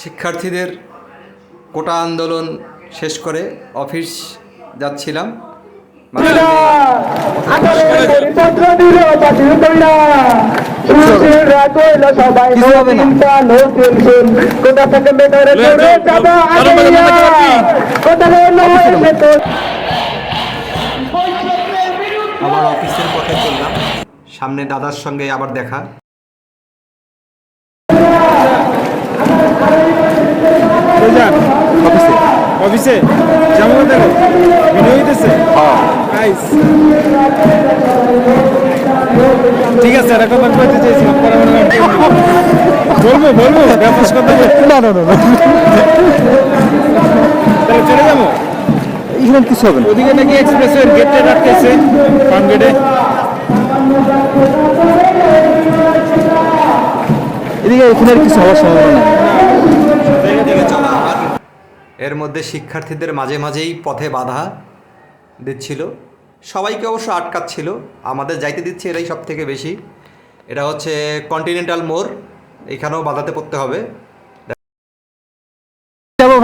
শিক্ষার্থীদের কোটা আন্দোলন শেষ করে অফিস যাচ্ছিলাম সবাই আবার অফিসের পথে চললাম। সামনে দাদার সঙ্গে আবার দেখা। অফিসে অফিসে জামা দেখো ভিডিও হইতেছে। ঠিক আছে বলতে পরে মনে বলব? বলব ব্যাপার কথা না না না চলে যাব? এখানে কিছু হবে না। ওদিকে নাকি এক্সপ্রেসের গেটে রাখতেছে ফার্ম গেটে এদিকে এখানে কিছু হওয়ার সম্ভাবনা নাই। এর মধ্যে শিক্ষার্থীদের মাঝে মাঝেই পথে বাধা দিচ্ছিল। সবাইকে অবশ্য আটকাচ্ছিল। আমাদের যাইতে দিচ্ছে এরাই সব থেকে বেশি। এটা হচ্ছে কন্টিনেন্টাল মোড়। এখানেও বাধাতে পড়তে হবে।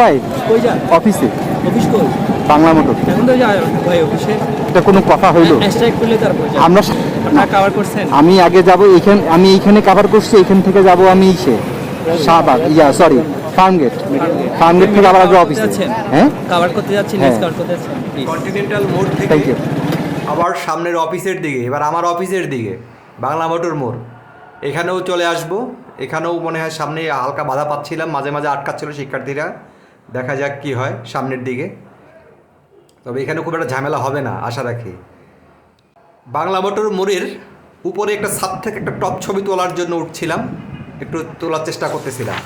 ভাই? কই অফিসে। অফিস কই? বাংলা মোটর। এখন তো যায় ভাই অফিসে। এটা কোনো কথা হইল? স্ট্রাইক করলে তারপর আমরা আপনারা কভার করছেন? আমি আগে যাব এইখান আমি এইখানে কভার করছি এইখান থেকে যাব আমি ইসে। শাহবাগ ইয়া sorry farm gate farm gate থেকে আবার অফিসে হ্যাঁ? কভার করতে যাচ্ছেন হ্যাঁ। কভার করতে যাচ্ছেন? কন্টিনেন্টাল মোড় থেকে. আবার সামনের অফিসের দিকে এবার আমার অফিসের দিকে বাংলা মোটর মোড়। এখানেও চলে আসব এখানেও মনে হয় সামনে হালকা বাধা পাচ্ছিলাম মাঝে মাঝে আটকাচ্ছিল শিক্ষার্থীরা। দেখা যাক কি হয় সামনের দিকে। তবে এখানে খুব একটা ঝামেলা হবে না, আশা রাখি। বাংলা মোটর মোড়ের উপরে একটা ছাদ থেকে একটা টপ ছবি তোলার জন্য উঠছিলাম, একটু তোলার চেষ্টা করতেছিলাম।